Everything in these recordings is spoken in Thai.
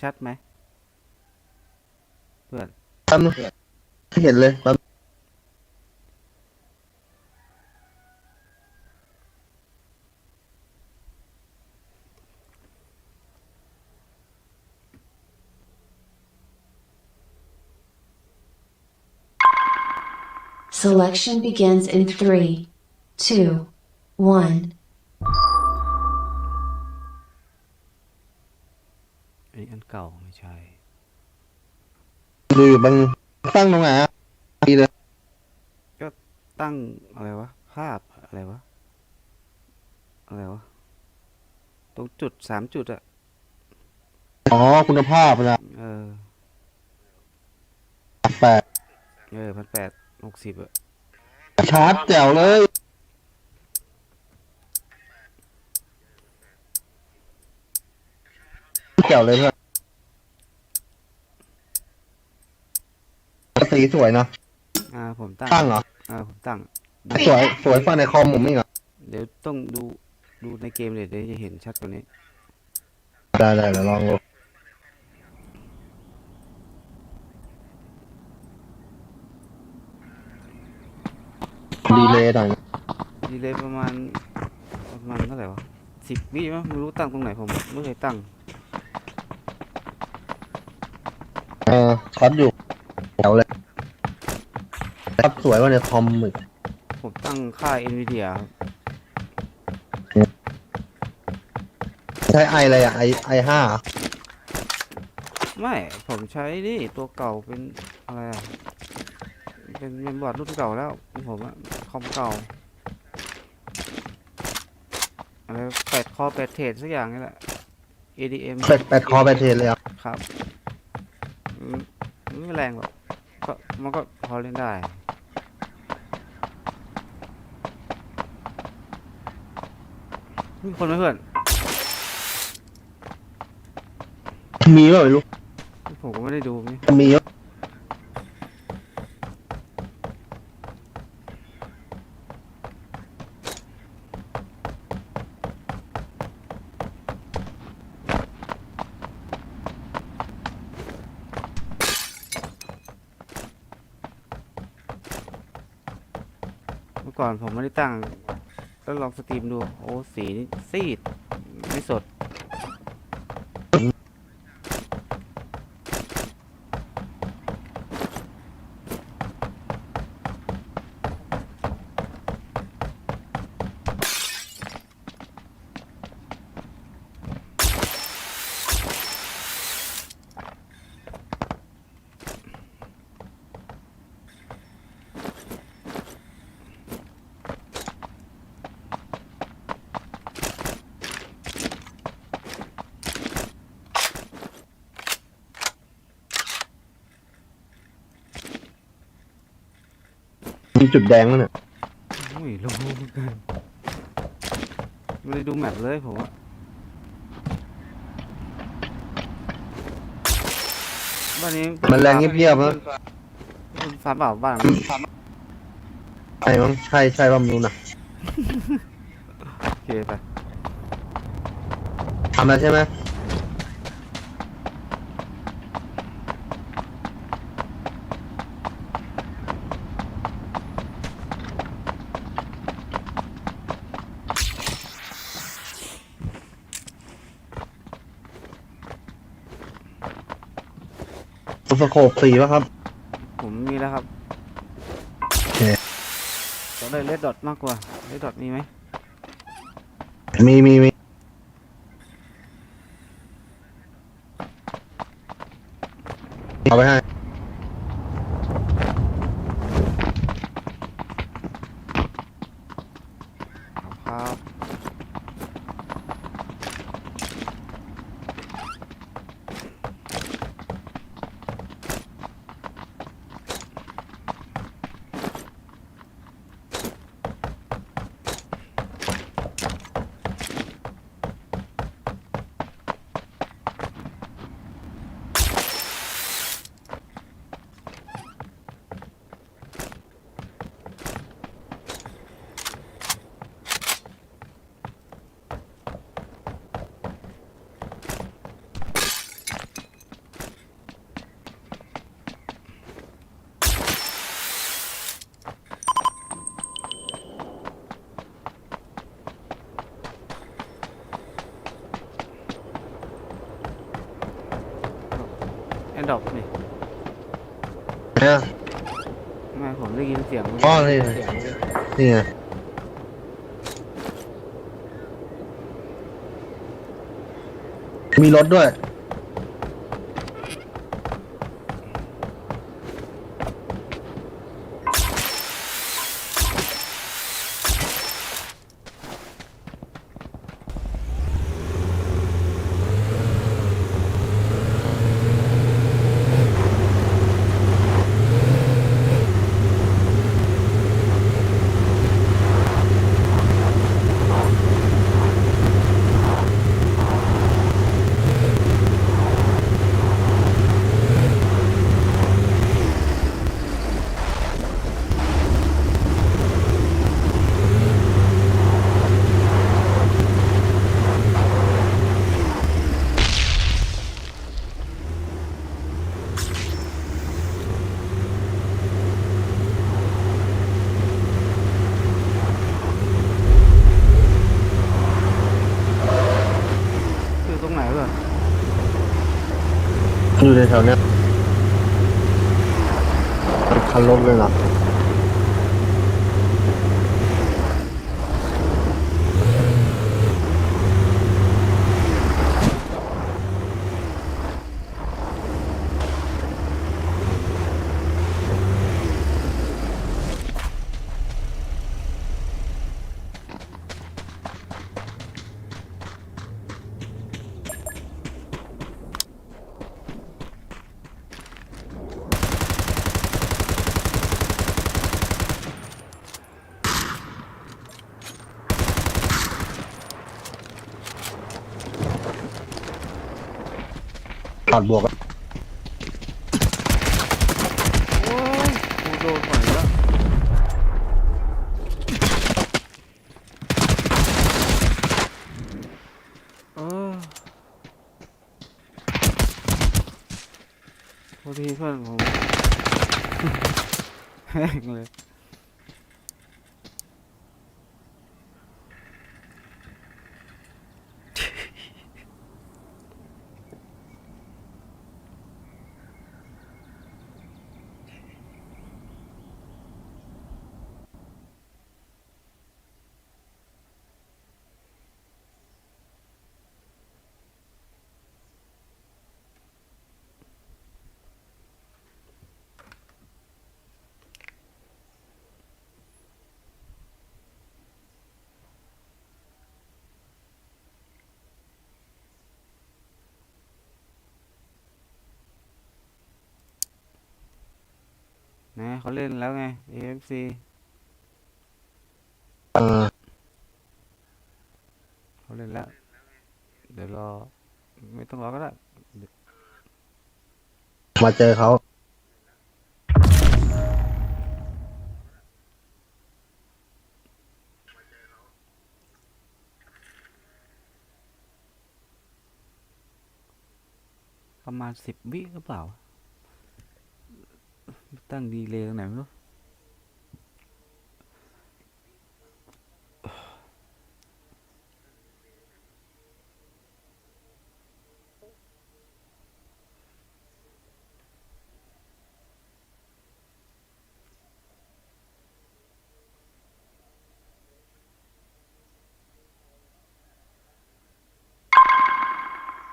ชัดไหมเพื่อนทำเห็นเลยปั๊บ Selection begins in 3, 2, 1. เก่าไม่ใช่ ดูอยู่แป๊บนึงตั้งตรงไหนอะดีเลยตั้งอะไรวะ ภาพอะไรวะ อะไรวะ ตรงจุดสามจุดอะอ๋อคุณภาพนะเออแปดเออพันแปดหกสิบอะชาร์จแจ๋วเลย แจ๋วเลยเพื่อน สีสวยนะอ่าผมตั้งตั้งเหรออ่าผมตั้ง สวยสวยฟันในคอมผมอีกเหรอเดี๋ยวต้องดูดูในเกมเลยเดี๋ยวจะเห็นชัดกว่านี้ ได้ได้เดี๋ยวลองดูดีเลยหน่อยนะดีเลยประมาณประมาณเท่าไหร่วะสิบวิมั้งไม่รู้ตั้งตรงไหนผมไม่เคยตั้ง เออช็อตอยู่แจ๋วเลยช็อต สวยกว่าในคอมอีกผมตั้งค่า NVIDIA ครับใช้ไออะไรอะไอไอห้าไม่ ผมใช้นี่ตัวเก่าเป็นอะไรอะเป็นเมมบอร์ดรุ่นเก่าแล้วของผมอะคอมเก่าอะไรแปดคอแปดเทรดสักอย่างนี่แหละ ADM แปดแปดคอแปดเทนเลยอะครับอืมไม่แรงหรอกก็มันก็พอเล่นได้ มีคนไหมเพื่อนมีเปล่าไม่รู้ผมก็ไม่ได้ดูนี่มีเยอะเมื่อก่อนผมไม่ได้ตั้ง แล้วลองสตรีมดู โอ้สีนี่ซีด ไม่สด มีจุดแดงแล้วเนี่ยอุ้ยรู้เหมือนกันไม่ได้ดูแมปเลยผมอะบ้านนี้มันแรงเงียบๆนะคุณฟ้าเปล่าบ้านใช่มั้งใช่ใช่ว่ามันรู้นะโอเคไปทำแล้วใช่ไหม สโคปสีป่ะครับ ผมมีแล้วครับโอเคจะได้เลดดอทมากกว่าเลดดอทมีไหมมีมีมีเอาไปให้ ดรอปนี่เนี่ยไม่ผมได้ยินเสียงอ๋อนี่เสียงนี่ไงมีรถด้วย อยู่ในแถวเนี้ยคันรถเลยนะ ขาดบวกอะโอ้ยกูโดนฝั่งนี้แล้วเออพอดีเพื่อนผมแห้งเลย นะเขาเล่นแล้วไง AFC เออเขาเล่นแล้ว เดี๋ยวรอ ไม่ต้องรอก็ได้มาเจอเขาประมาณสิบวิหรือเปล่า ตั้งดีเลยตรงไหนไม่รู้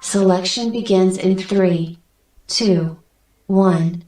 Selection begins in three, two, one.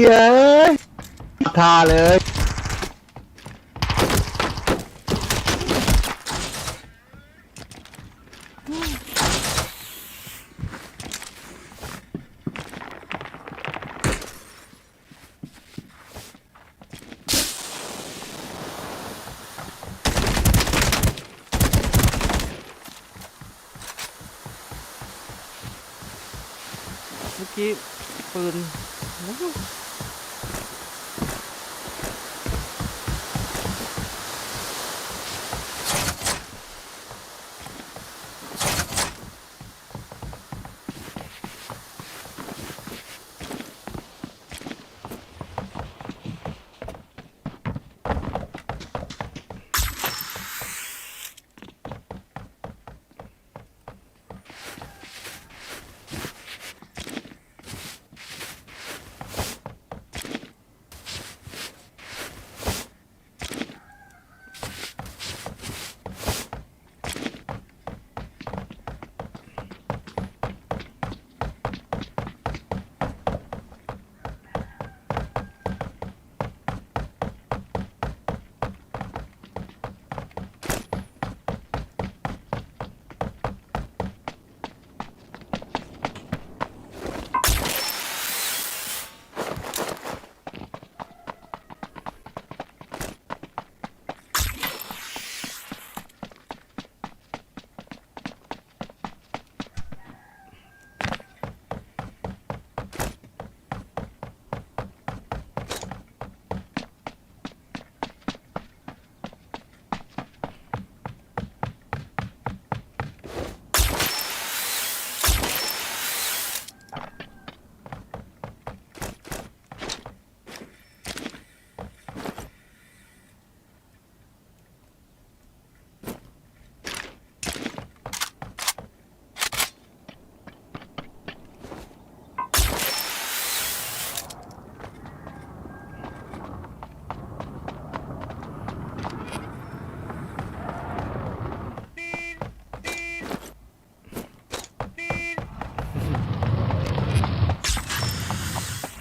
เฮียทาเลยเมื่อกี้ปืน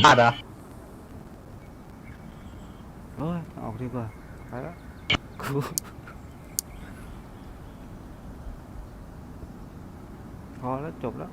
พลาดเหรอโอ้ยออกดีกว่าไปแล้วกูพอแล้วจบแล้ว